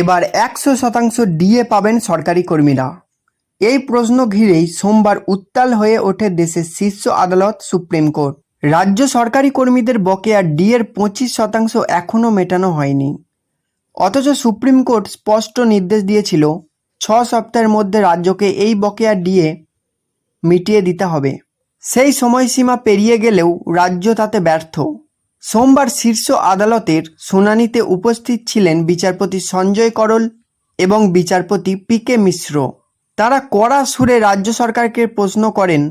এবার একশো শতাংশ ডিএ পাবেন সরকারি কর্মীরা। এই প্রশ্ন ঘিরেই সোমবার উত্তাল হয়ে ওঠে দেশের শীর্ষ আদালত, সুপ্রিম কোর্ট। রাজ্য সরকারি কর্মীদের বকেয়া ডিএর পঁচিশ শতাংশ এখনও মেটানো হয়নি। অথচ সুপ্রিম কোর্ট স্পষ্ট নির্দেশ দিয়েছিল, ছ সপ্তাহের মধ্যে রাজ্যকে এই বকেয়া ডিএ মিটিয়ে দিতে হবে। সেই সময়সীমা পেরিয়ে গেলেও রাজ্য তাতে ব্যর্থ। সোমবার শীর্ষ আদালতের শুনানিতে উপস্থিত ছিলেন বিচারপতি সঞ্জয় করল এবং বিচারপতি পি কে মিশ্র। তারা কড়া সুরে রাজ্য সরকারকে প্রশ্ন করেন,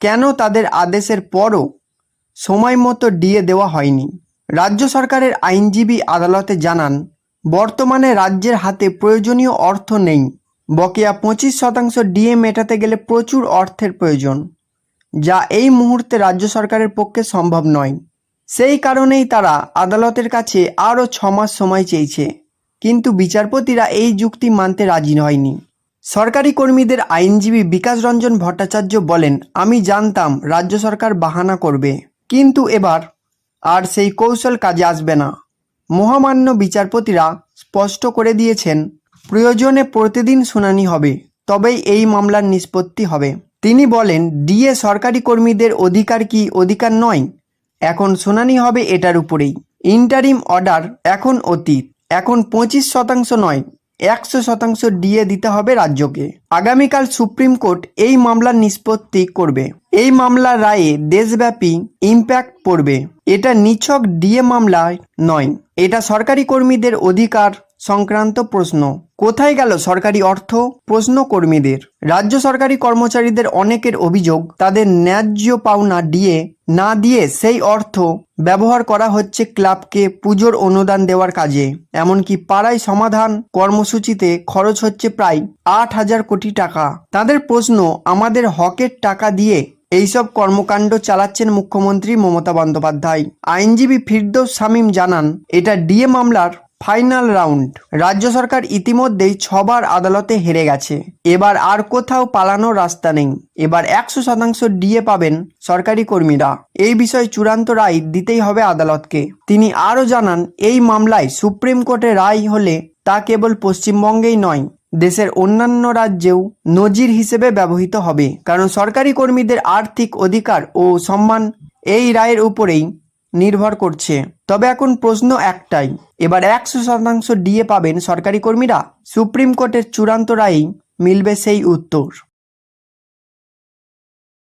কেন তাদের আদেশের পরও সময় মতো ডিএ দেওয়া হয়নি? রাজ্য সরকারের আইনজীবী আদালতে জানান, বর্তমানে রাজ্যের হাতে প্রয়োজনীয় অর্থ নেই। বকেয়া পঁচিশ শতাংশ ডিএ মেটাতে গেলে প্রচুর অর্থের প্রয়োজন, যা এই মুহূর্তে রাজ্য সরকারের পক্ষে সম্ভব নয়। সেই কারণেই তারা আদালতের কাছে আরও ছমাস সময় চেয়েছে। কিন্তু বিচারপতিরা এই যুক্তি মানতে রাজি হয়নি। সরকারি কর্মীদের আইনজীবী বিকাশ রঞ্জন ভট্টাচার্য বলেন, আমি জানতাম রাজ্য সরকার বাহানা করবে। কিন্তু এবার আর সেই কৌশল কাজে আসবে না। মহামান্য বিচারপতিরা স্পষ্ট করে দিয়েছেন, প্রয়োজনে প্রতিদিন শুনানি হবে, তবেই এই মামলার নিষ্পত্তি হবে। তিনি বলেন, ডিএ সরকারি কর্মীদের অধিকার কি অধিকার নয়? এখন শুনানি হবে এটার উপরেই। ইন্টারিম অর্ডার এখন অতীত। এখন পঁচিশ শতাংশ নয়, একশো শতাংশ ডিএ দিতে হবে রাজ্যকে। আগামীকাল সুপ্রিম কোর্ট এই মামলার নিষ্পত্তি করবে। এই মামলার রায়ে দেশব্যাপী ইম্প্যাক্ট পড়বে। এটা নিছক ডিএ মামলায় নয়, এটা সরকারি কর্মীদের অধিকার সংক্রান্ত প্রশ্ন। কোথায় গেল সরকারি অর্থ? প্রশ্ন কর্মীদের। রাজ্য সরকারি কর্মচারীদের অনেকের অভিযোগ, তাদের ন্যায্য পাওনা ডিএ না দিয়ে সেই অর্থ ব্যবহার করা হচ্ছে ক্লাবকে পুজোর অনুদান দেওয়ার কাজে। এমনকি পাড়ায় সমাধান কর্মসূচিতে খরচ হচ্ছে প্রায় আট হাজার কোটি টাকা। তাদের প্রশ্ন, আমাদের হকের টাকা দিয়ে এইসব কর্মকাণ্ড চালাচ্ছেন মুখ্যমন্ত্রী মমতা বন্দ্যোপাধ্যায়। আইনজীবী ফিরদৌস শামীম জানান, এটা ডিএ মামলার ফাইনাল রাউন্ড। রাজ্য সরকার ইতিমধ্যেই ছবার আদালতে হেরে গেছে। এবার আর কোথাও পালানোর রাস্তা নেই। এবার একশো শতাংশ ডিএ পাবেন সরকারি কর্মীরা। এই বিষয়ে চূড়ান্ত রায় দিতেই হবে আদালতকে। তিনি আরও জানান, এই মামলায় সুপ্রিম কোর্টে রায় হলে তা কেবল পশ্চিমবঙ্গেই নয়, দেশের অন্যান্য রাজ্যেও নজির হিসেবে ব্যবহৃত হবে। কারণ সরকারি কর্মীদের আর্থিক অধিকার ও সম্মান এই রায়ের উপরেই নির্ভর করছে। তবে এখন প্রশ্ন একটাই, এবার একশো শতাংশ ডিএ পাবেন সরকারি কর্মীরা? সুপ্রিম কোর্টের চূড়ান্ত রায়েই মিলবে সেই উত্তর।